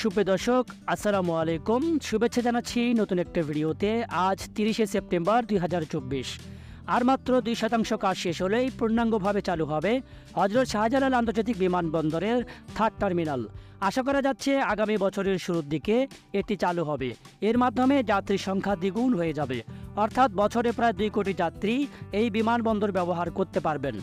সুপ্রিয় দর্শক, আসসালামু আলাইকুম। শুভেচ্ছা জানাচ্ছি নতুন একটা ভিডিওতে। আজ তিরিশে সেপ্টেম্বর দুই হাজার চব্বিশ। আর মাত্র দুই শতাংশ কাজ শেষ হলেই পূর্ণাঙ্গভাবে চালু হবে হজরত শাহজালাল আন্তর্জাতিক বিমানবন্দরের থার্ড টার্মিনাল। আশা করা যাচ্ছে আগামী বছরের শুরুর দিকে এটি চালু হবে। এর মাধ্যমে যাত্রী সংখ্যা দ্বিগুণ হয়ে যাবে। অর্থাৎ বছরে প্রায় দুই কোটি যাত্রী এই বিমানবন্দর ব্যবহার করতে পারবেন।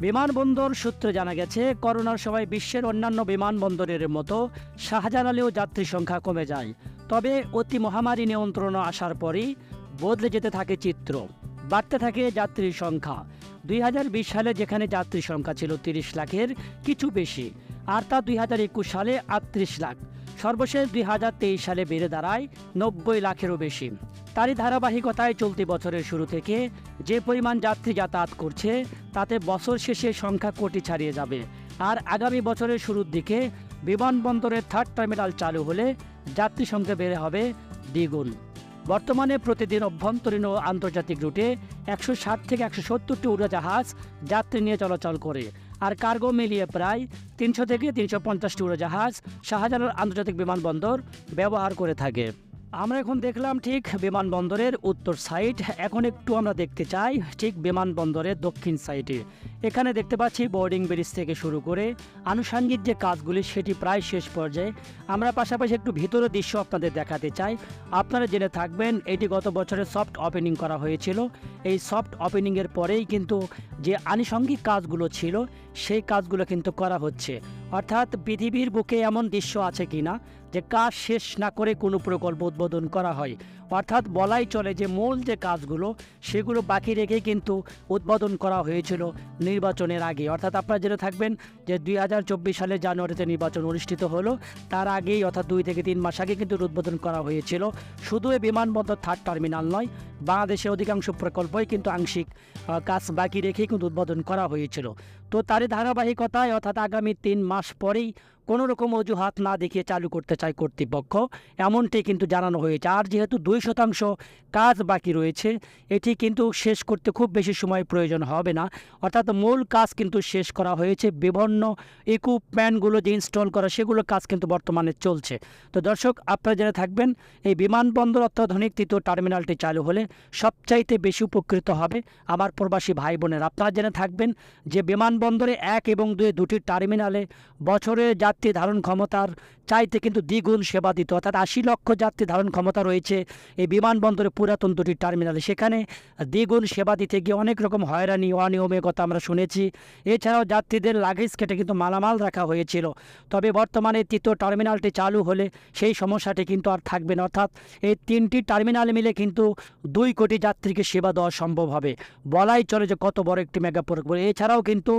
বিমানবন্দর সূত্রে জানা গেছে, করোনার সময় বিশ্বের অন্যান্য বিমানবন্দরের মতো শাহজালালেও যাত্রী সংখ্যা কমে যায়। তবে অতি মহামারী নিয়ন্ত্রণ আসার পরই বদলে যেতে থাকে চিত্র। বাড়তে থাকে যাত্রীর সংখ্যা। দুই হাজার বিশ সালে যেখানে যাত্রী সংখ্যা ছিল তিরিশ লাখের, কিছু বেশি। আর তা দুই হাজার একুশ সালে আটত্রিশ লাখ। সর্বশেষ দুই হাজার তেইশ সালে বেড়ে দাঁড়ায় নব্বই লাখেরও বেশি। তারই ধারাবাহিকতায় চলতি বছরের শুরু থেকে যে পরিমাণ যাত্রী যাতায়াত করছে, তাতে বছর শেষে সংখ্যা কোটি ছাড়িয়ে যাবে। আর আগামী বছরের শুরুর দিকে বিমানবন্দরের থার্ড টার্মিনাল চালু হলে যাত্রী সংখ্যা বেড়ে হবে দ্বিগুণ। বর্তমানে প্রতিদিন অভ্যন্তরীণ ও আন্তর্জাতিক রুটে একশো ষাট থেকে একশো সত্তরটি উড়োজাহাজ যাত্রী নিয়ে চলাচল করে। আর কার্গো মিলিয়ে প্রায় তিনশো থেকে তিনশো পঞ্চাশটি উড়োজাহাজ শাহজালাল আন্তর্জাতিক বিমানবন্দর ব্যবহার করে থাকে। আমরা এখন দেখলাম ঠিক বিমানবন্দরের উত্তর সাইড এখন একটু আমরা দেখতে চাই ঠিক বিমানবন্দরের দক্ষিণ সাইডে এখানে দেখতে পাচ্ছি বোর্ডিং ব্রিজ থেকে শুরু করে আনুষাঙ্গিক যে কাজগুলি সেটি প্রায় শেষ পর্যায়ে। আমরা পাশাপাশি একটু ভিতরের দৃশ্য আপনাদের দেখাতে চাই। আপনারা জেনে থাকবেন এটি গত বছরে সফট ওপেনিং করা হয়েছিল। এই সফট ওপেনিংয়ের পরেই কিন্তু যে আনুষঙ্গিক কাজগুলো ছিল, সেই কাজগুলো কিন্তু করা হচ্ছে। অর্থাৎ পৃথিবীর বুকে এমন দৃশ্য আছে কি না যে কাজ শেষ না করে কোনো প্রকল্প উদ্বোধন করা হয়? অর্থাৎ বলাই চলে যে মূল যে কাজগুলো, সেগুলো বাকি রেখে কিন্তু উদ্বোধন করা হয়েছিল নির্বাচনের আগে। অর্থাৎ আপনারা জেনে থাকবেন যে দুই হাজার চব্বিশ সালের জানুয়ারিতে নির্বাচন অনুষ্ঠিত হলো। তার আগেই অর্থাৎ দুই থেকে তিন মাস আগে কিন্তু উদ্বোধন করা হয়েছিল। শুধু এই বিমানবন্দর থার্ড টার্মিনাল নয়, বাংলাদেশের অধিকাংশ প্রকল্পই কিন্তু আংশিক কাজ বাকি রেখেই কিন্তু উদ্বোধন করা হয়েছিল। তো তারই ধারাবাহিকতায় অর্থাৎ আগামী তিন মাস পরেই কোনো রকম অজুহাত না দেখিয়ে চালু করতে চায় কর্তৃপক্ষ। এমনটি কিন্তু জানানো হয়েছে। আর যেহেতু দুই শতাংশ কাজ বাকি রয়েছে, এটি কিন্তু শেষ করতে খুব বেশি সময় প্রয়োজন হবে না। অর্থাৎ মূল কাজ কিন্তু শেষ করা হয়েছে। বিভিন্ন ইকুইপমেন্টগুলো যে ইনস্টল করা, সেগুলো কাজ কিন্তু বর্তমানে চলছে। তো দর্শক, আপনারা জেনে থাকবেন, এই বিমানবন্দর অত্যাধুনিক তৃতীয় টার্মিনালটি চালু হলে সবচাইতে বেশি উপকৃত হবে আমার প্রবাসী ভাই বোনের আপনারা জেনে থাকবেন যে বিমানবন্দরে এক এবং দুই দুটি টার্মিনালে বছরে যাত্রী ধারণ ক্ষমতার চাইতে কিন্তু দ্বিগুণ সেবা দিত। অর্থাৎ আশি লক্ষ যাত্রী ধারণ ক্ষমতা রয়েছে এই বিমানবন্দরের পুরাতন দুটি টার্মিনালে। সেখানে দ্বিগুণ সেবা দিতে গিয়ে অনেক রকম হয়রানি অনিয়মের কথা আমরা শুনেছি। এছাড়াও যাত্রীদের লাগেজ কেটে কিন্তু মালামাল রাখা হয়েছিল। তবে বর্তমানে তৃতীয় টার্মিনালটি চালু হলে সেই সমস্যাটি কিন্তু আর থাকবে না। অর্থাৎ এই তিনটি টার্মিনাল মিলে কিন্তু দুই কোটি যাত্রীকে সেবা দেওয়া সম্ভব হবে। বলাই চলে যে কত বড় একটি মেগা প্রকল্প। এছাড়াও কিন্তু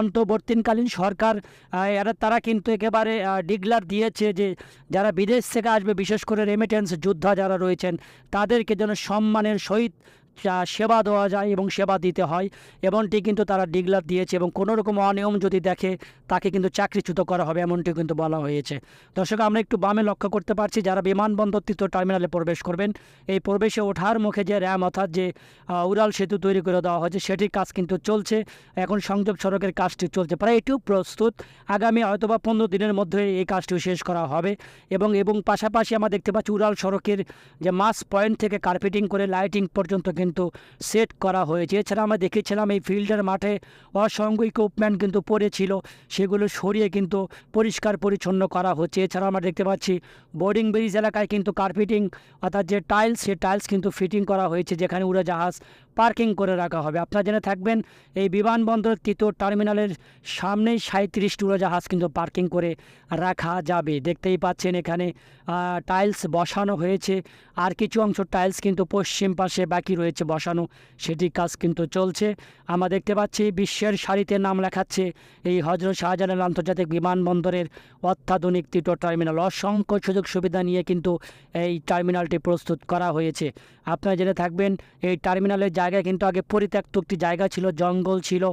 অন্তর্বর্তীকালীন সরকার তারা কিন্তু একেবারে ডিগলার দিয়েছে যে যারা বিদেশ থেকে আসবে, বিশেষ করে রেমিটেন্স যোদ্ধা যারা রয়েছেন, তাদেরকে যেন সম্মানের সহিত সেবা দেওয়া যায় এবং সেবা দিতে হয়। এমনটি কিন্তু তারা ডিগলার দিয়েছে এবং কোনো রকম অনিয়ম যদি দেখে, তাকে কিন্তু চাকরিচ্যুত করা হবে এমনটি কিন্তু বলা হয়েছে। দর্শক, আমরা একটু বামে লক্ষ্য করতে পারছি, যারা বিমানবন্দর তৃতীয় টার্মিনালে প্রবেশ করবেন, এই প্রবেশে ওঠার মুখে যে র্যাম অর্থাৎ যে উড়াল সেতু তৈরি করে দেওয়া হয়েছে, সেটির কাজ কিন্তু চলছে। এখন সংযোগ সড়কের কাজটি চলছে। প্রায় এটিও প্রস্তুত। আগামী হয়তোবা পনেরো দিনের মধ্যে এই কাজটিও শেষ করা হবে এবং এবং পাশাপাশি আমরা দেখতে পাচ্ছি উড়াল সড়কের যে মাস পয়েন্ট থেকে কার্পেটিং করে লাইটিং পর্যন্ত কিন্তু সেট করা হয়েছে। এছাড়া আমরা দেখেছিলাম এই ফিল্ডের মাঠে অসংখ্য ইকুইপমেন্ট কিন্তু পড়েছিল। সেগুলো সরিয়ে কিন্তু পরিষ্কার পরিচ্ছন্ন করা হচ্ছে। এছাড়া আমরা দেখতে পাচ্ছি বোর্ডিং ব্রিজ এলাকায় কিন্তু কার্পেটিং অর্থাৎ যে টাইলস সে টাইলস কিন্তু ফিটিং করা হয়েছে, যেখানে উড়োজাহাজ পার্কিং করে রাখা হবে। আপনারা জেনে থাকবেন, এই বিমানবন্দর তৃতীয় টার্মিনালের সামনেই সাঁত্রিশটি উড়োজাহাজ কিন্তু পার্কিং করে রাখা যাবে। দেখতেই পাচ্ছেন এখানে টাইলস বসানো হয়েছে, আর কিছু অংশ টাইলস কিন্তু পশ্চিম পাশে বাকি রয়েছে বসানো সেটি কাজ কিন্তু চলছে। আমরা দেখতে পাচ্ছি, বিশ্বের সারিতে নাম লেখাচ্ছে এই হজরত শাহজালাল আন্তর্জাতিক বিমানবন্দরের অত্যাধুনিক তৃতীয় টার্মিনাল। অসংখ্য সুযোগ সুবিধা নিয়ে কিন্তু এই টার্মিনালটি প্রস্তুত করা হয়েছে। আপনারা জেনে থাকবেন, এই টার্মিনালের জায়গায় কিন্তু আগে পরিত্যক্ত একটি জায়গা ছিল, জঙ্গল ছিল,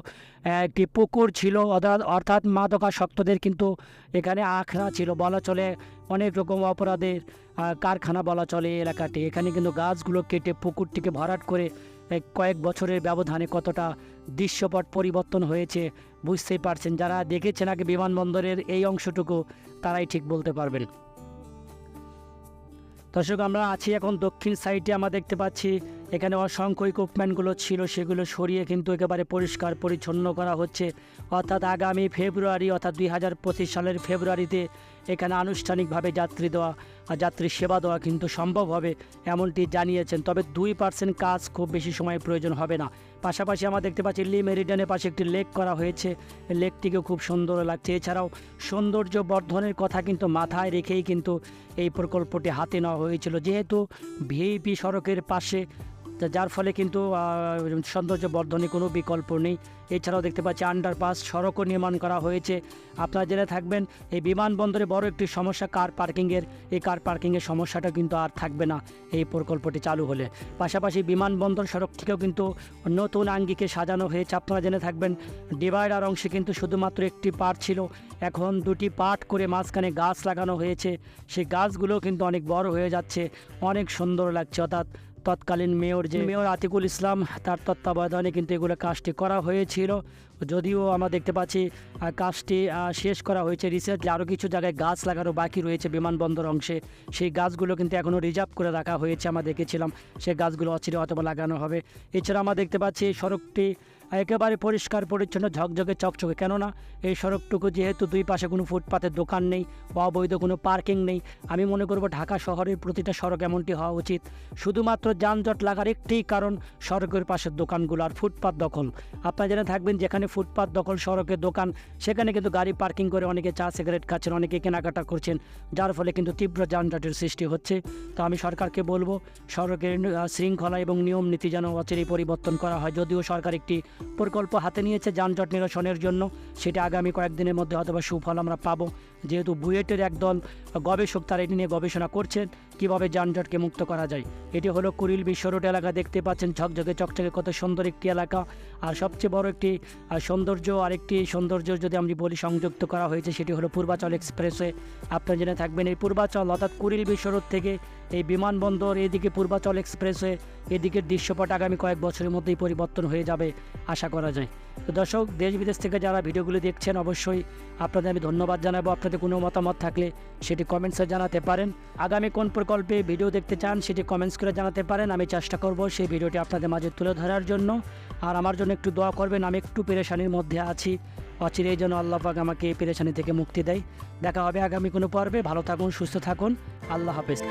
একটি পুকুর ছিল, অর্থাৎ অর্থাৎ মাদকাসক্তদের কিন্তু এখানে আখড়া ছিল বলা চলে। অনেক রকম অপরাধের কারখানা বলা চলে এলাকাটি। এখানে কিন্তু গাছগুলো কেটে পুকুরটিকে ভরাট করে কয়েক বছরের ব্যবধানে কতটা দৃশ্যপট পরিবর্তন হয়েছে বুঝতেই পারছেন। যারা দেখেছেন আগে বিমানবন্দরের এই অংশটুকু, তারাই ঠিক বলতে পারবেন। দর্শক, আমরা আছি এখন দক্ষিণ সাইডে। আমরা দেখতে পাচ্ছি এখানে অসংখ্য ইকুইপমেন্টগুলো ছিল, সেগুলো সরিয়ে কিন্তু একেবারে পরিষ্কার পরিচ্ছন্ন করা হচ্ছে। অর্থাৎ আগামী ফেব্রুয়ারি, অর্থাৎ দুই হাজার পঁচিশ সালের ফেব্রুয়ারিতে এখানে আনুষ্ঠানিকভাবে যাত্রী দেওয়া আর যাত্রী সেবা দেওয়া কিন্তু সম্ভব হবে, এমনটি জানিয়েছেন। তবে দুই পার্সেন্ট কাজ খুব বেশি সময় প্রয়োজন হবে না। পাশাপাশি আমরা দেখতে পাচ্ছি, লি মেরিডিয়ানের পাশে একটি লেক করা হয়েছে। লেকটিকে খুব সুন্দর লাগছে। এছাড়াও সৌন্দর্য বর্ধনের কথা কিন্তু মাথায় রেখেই কিন্তু এই প্রকল্পটি হাতে নেওয়া হয়েছিল। যেহেতু ভিআইপি সড়কের পাশে যার ফলে কিন্তু সৌন্দর্য বর্ধনে কোনো বিকল্প নেই। এছাড়াও দেখতে পাচ্ছি আন্ডারপাস সড়কও নির্মাণ করা হয়েছে। আপনারা জেনে থাকবেন, এই বিমানবন্দরে বড় একটি সমস্যা কার পার্কিংয়ের এই কার পার্কিংয়ের সমস্যাটা কিন্তু আর থাকবে না এই প্রকল্পটি চালু হলে। পাশাপাশি বিমানবন্দর সড়কটিকেও কিন্তু নতুন আঙ্গিকে সাজানো হয়েছে। আপনারা জেনে থাকবেন, ডিভাইডার অংশে কিন্তু শুধুমাত্র একটি পার্ট ছিল। এখন দুটি পার্ট করে মাঝখানে গাছ লাগানো হয়েছে। সেই গাছগুলো কিন্তু অনেক বড় হয়ে যাচ্ছে। অনেক সুন্দর লাগছে, অর্থাৎ তৎকালীন মেয়র যে মেয়র আতিকুল ইসলাম, তার তত্ত্বাবধানে কিন্তু এগুলো কাজটি করা হয়েছিল। যদিও আমরা দেখতে পাচ্ছি কাজটি শেষ করা হয়েছে রিসেন্টলি আরও কিছু জায়গায় গাছ লাগানো বাকি রয়েছে বিমানবন্দর অংশে। সেই গাছগুলো কিন্তু এখনও রিজার্ভ করে রাখা হয়েছে, আমরা দেখেছিলাম। সেই গাছগুলো অচিরে অথবা লাগানো হবে। এছাড়া আমরা দেখতে পাচ্ছি, সড়কটি একেবারে পরিষ্কার পরিচ্ছন্ন, ঝকঝকে, চকচকে। কেননা, এই সড়কটুকু যেহেতু দুই পাশে কোনো ফুটপাতের দোকান নেই অবৈধ কোনো পার্কিং নেই, আমি মনে করব ঢাকা শহরের প্রতিটা সড়ক এমনটি হওয়া উচিত। শুধুমাত্র যানজট লাগার একটি কারণ সড়কের পাশের দোকানগুলো আর ফুটপাত দখল। আপনারা জেনে থাকবেন, যেখানে ফুটপাত দখল, সড়কের দোকান, সেখানে কিন্তু গাড়ি পার্কিং করে অনেকে চা, সিগারেট খাচ্ছেন, অনেকে কেনাকাটা করছেন, যার ফলে কিন্তু তীব্র যানজটের সৃষ্টি হচ্ছে। তো আমি সরকারকে বলব, সড়কের শৃঙ্খলা এবং নিয়ম নীতি যেন অচিরেই পরিবর্তন করা হয়, যদিও সরকার একটি প্রকল্প হাতে নিয়েছে যানজট নিরসনের জন্য। সেটা আগামী কয়েকদিনের মধ্যে হয়তোবা সুফল আমরা পাবো। যেহেতু বুয়েটের একদল গবেষক তারা এটি নিয়ে গবেষণা করছেন, কীভাবে যানজটকে মুক্ত করা যায়। এটি হলো কুড়িল বিশ্ব রোড এলাকা, দেখতে পাচ্ছেন ঝকঝকে চকচকে কত সুন্দর একটি এলাকা। আর সবচেয়ে বড় একটি সৌন্দর্য, আরেকটি সৌন্দর্য যদি আমি বলি সংযুক্ত করা হয়েছে, সেটি হলো পূর্বাচল এক্সপ্রেসওয়ে। আপনারা জেনে থাকবেন, এই পূর্বাচল অর্থাৎ কুড়িল বিশ্ব রোড থেকে এই বিমানবন্দর এদিকে পূর্বাচল এক্সপ্রেসওয়ে, এদিকের দৃশ্যপট আগামী কয়েক বছরের মধ্যেই পরিবর্তন হয়ে যাবে, আশা করা যায়। তো দর্শক, দেশ বিদেশ থেকে যারা ভিডিওগুলো দেখছেন, অবশ্যই আপনাদের আমি ধন্যবাদ জানাব। আপনাদের কোনো মতামত থাকলে সেটি কমেন্টসে জানাতে পারেন। আগামী কোন প্রকল্পে ভিডিও দেখতে চান, সেটি কমেন্টস করে জানাতে পারেন। আমি চেষ্টা করব সেই ভিডিওটি আপনাদের মাঝে তুলে ধরার জন্য। আর আমার জন্য একটু দোয়া করবেন, আমি একটু পেরেশানির মধ্যে আছি। অচিরেই যেন আল্লাহ পাক আমাকে এই পেরেশানি থেকে মুক্তি দেয়। দেখা হবে আগামী কোনো পর্বে। ভালো থাকুন, সুস্থ থাকুন। আল্লাহ হাফেজ।